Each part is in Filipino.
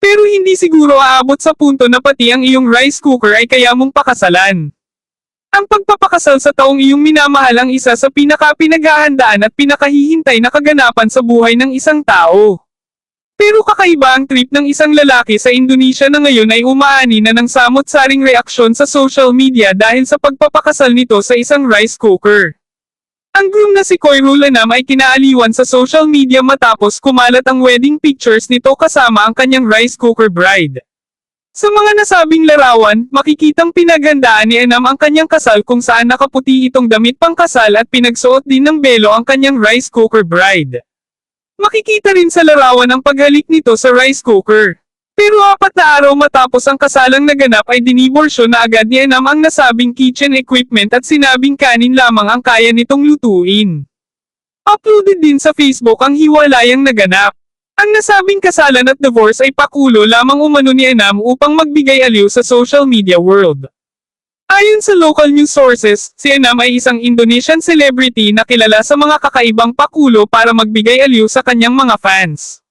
Pero hindi siguro aabot sa punto na pati ang iyong rice cooker ay kaya mong pakasalan. Ang pagpapakasal sa taong iyong minamahal ang isa sa pinaka-pinaghahandaan at pinakahihintay na kaganapan sa buhay ng isang tao. Pero kakaiba ang trip ng isang lalaki sa Indonesia na ngayon ay umaani na ng samot-saring reaksyon sa social media dahil sa pagpapakasal nito sa isang rice cooker. Ang groom na si Koy Rulanam ay kinaaliwan sa social media matapos kumalat ang wedding pictures nito kasama ang kanyang rice cooker bride. Sa mga nasabing larawan, makikitang pinaghandaan ni Enam ang kanyang kasal kung saan nakaputi itong damit pangkasal at pinagsuot din ng belo ang kanyang rice cooker bride. Makikita rin sa larawan ang paghalik nito sa rice cooker. Pero apat na araw matapos ang kasalang naganap ay diniborsyo na agad ni Enam ang nasabing kitchen equipment at sinabing kanin lamang ang kaya nitong lutuin. Uploaded din sa Facebook ang hiwalayang naganap. Ang nasabing kasalan at divorce ay pakulo lamang umano ni Enam upang magbigay aliw sa social media world. Ayon sa local news sources, si Enam ay isang Indonesian celebrity na kilala sa mga kakaibang pakulo para magbigay aliw sa kanyang mga fans.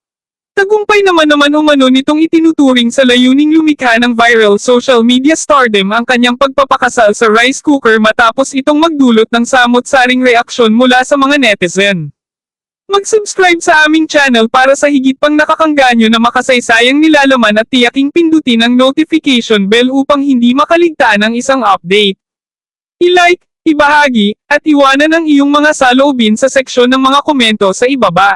Tagumpay naman naman umano nitong itinuturing sa layuning lumikha ng viral social media stardom ang kanyang pagpapakasal sa rice cooker matapos itong magdulot ng samot-saring reaksyon mula sa mga netizen. Mag-subscribe sa aming channel para sa higit pang nakakangganyo na makasaysayang nilalaman at tiyaking pindutin ang notification bell upang hindi makaligtaan ang isang update. I-like, ibahagi, at iwanan ang iyong mga saloobin sa seksyon ng mga komento sa ibaba.